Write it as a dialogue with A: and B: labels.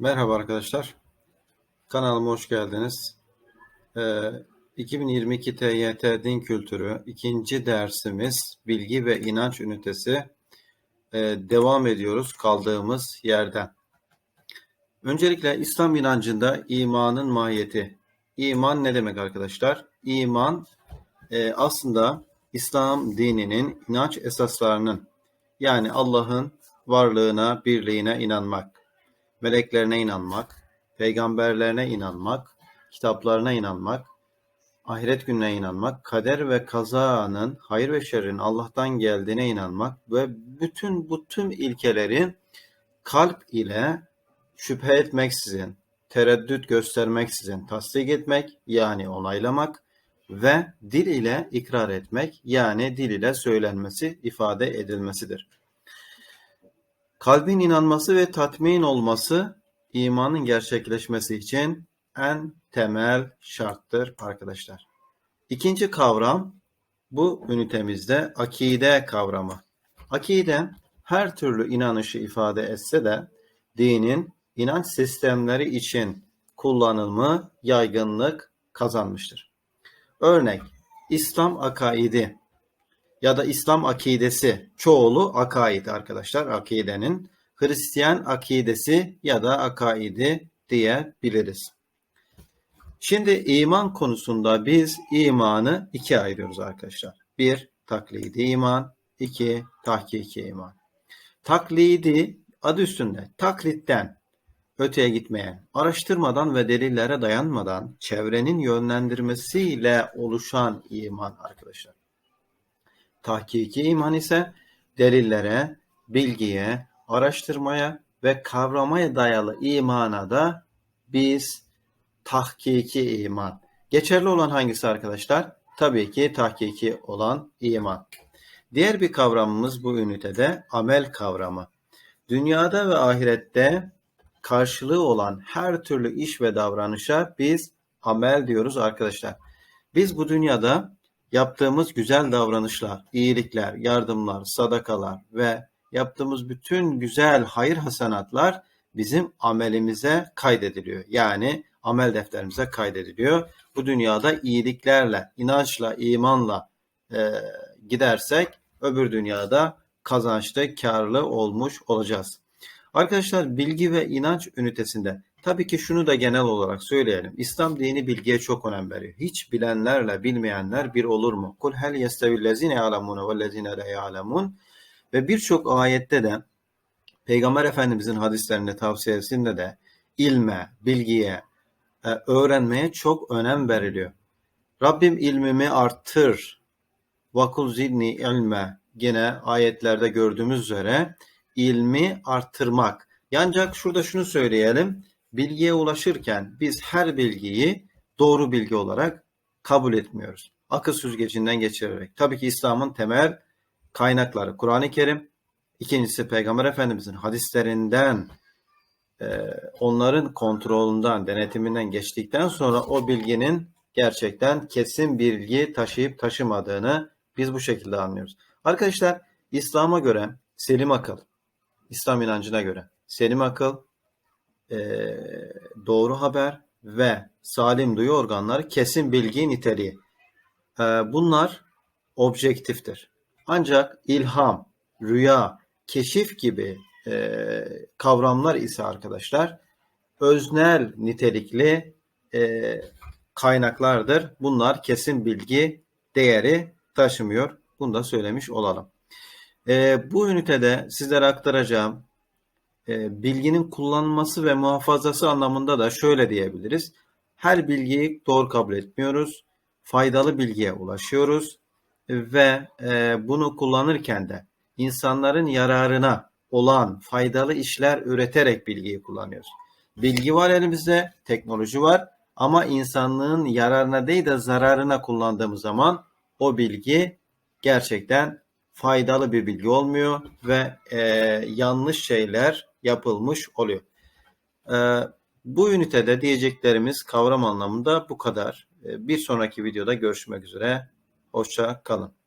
A: Merhaba arkadaşlar. Kanalıma hoş geldiniz. Ee, 2022 TYT Din Kültürü ikinci dersimiz Bilgi ve İnanç Ünitesi. Ee, devam ediyoruz kaldığımız yerden. Öncelikle İslam inancında imanın mahiyeti. İman ne demek arkadaşlar? İman e, aslında İslam dininin inanç esaslarının yani Allah'ın varlığına, birliğine inanmak meleklerine inanmak, peygamberlerine inanmak, kitaplarına inanmak, ahiret gününe inanmak, kader ve kazanın, hayır ve şerrin Allah'tan geldiğine inanmak ve bütün bu tüm ilkeleri kalp ile şüphe etmeksizin, tereddüt göstermeksizin tasdik etmek yani onaylamak ve dil ile ikrar etmek yani dil ile söylenmesi, ifade edilmesidir. Kalbin inanması ve tatmin olması imanın gerçekleşmesi için en temel şarttır arkadaşlar. İkinci kavram bu ünitemizde akide kavramı. Akide her türlü inanışı ifade etse de dinin inanç sistemleri için kullanılımı yaygınlık kazanmıştır. Örnek İslam akaidi ya da İslam akidesi çoğulu akaid arkadaşlar akidenin Hristiyan akidesi ya da akaidi diyebiliriz. Şimdi iman konusunda biz imanı ikiye ayırıyoruz arkadaşlar. Bir taklidi iman, iki tahkiki iman. Taklidi adı üstünde taklitten öteye gitmeyen, araştırmadan ve delillere dayanmadan çevrenin yönlendirmesiyle oluşan iman arkadaşlar. Tahkiki iman ise delillere, bilgiye, araştırmaya ve kavramaya dayalı imana da biz tahkiki iman. Geçerli olan hangisi arkadaşlar? Tabii ki tahkiki olan iman. Diğer bir kavramımız bu ünitede amel kavramı. Dünyada ve ahirette karşılığı olan her türlü iş ve davranışa biz amel diyoruz arkadaşlar. Biz bu dünyada yaptığımız güzel davranışlar, iyilikler, yardımlar, sadakalar ve yaptığımız bütün güzel hayır hasenatlar bizim amelimize kaydediliyor. Yani amel defterimize kaydediliyor. Bu dünyada iyiliklerle, inançla, imanla e, gidersek öbür dünyada kazançlı, karlı olmuş olacağız. Arkadaşlar bilgi ve inanç ünitesinde Tabii ki şunu da genel olarak söyleyelim. İslam dini bilgiye çok önem veriyor. Hiç bilenlerle bilmeyenler bir olur mu? Kul hel yestevillezine ya'lemune vellezine la ya'lemun. Ve birçok ayette de Peygamber Efendimizin hadislerinde tavsiyesinde de ilme, bilgiye, e, öğrenmeye çok önem veriliyor. Rabbim ilmimi arttır. Vakul zidni ilme. Yine ayetlerde gördüğümüz üzere ilmi arttırmak. Ancak şurada şunu söyleyelim bilgiye ulaşırken biz her bilgiyi doğru bilgi olarak kabul etmiyoruz. Akıl süzgecinden geçirerek. Tabii ki İslam'ın temel kaynakları Kur'an-ı Kerim, ikincisi Peygamber Efendimizin hadislerinden e, onların kontrolünden, denetiminden geçtikten sonra o bilginin gerçekten kesin bilgi taşıyıp taşımadığını biz bu şekilde anlıyoruz. Arkadaşlar İslam'a göre selim akıl, İslam inancına göre selim akıl e, doğru haber ve salim duyu organları kesin bilgi niteliği. E, bunlar objektiftir. Ancak ilham, rüya, keşif gibi e, kavramlar ise arkadaşlar öznel nitelikli e, kaynaklardır. Bunlar kesin bilgi değeri taşımıyor. Bunu da söylemiş olalım. E, bu ünitede sizlere aktaracağım bilginin kullanılması ve muhafazası anlamında da şöyle diyebiliriz. Her bilgiyi doğru kabul etmiyoruz. Faydalı bilgiye ulaşıyoruz ve e, bunu kullanırken de insanların yararına olan faydalı işler üreterek bilgiyi kullanıyoruz. Bilgi var elimizde, teknoloji var ama insanlığın yararına değil de zararına kullandığımız zaman o bilgi gerçekten faydalı bir bilgi olmuyor ve e, yanlış şeyler yapılmış oluyor. Ee, bu ünitede diyeceklerimiz kavram anlamında bu kadar. Ee, bir sonraki videoda görüşmek üzere. Hoşça kalın.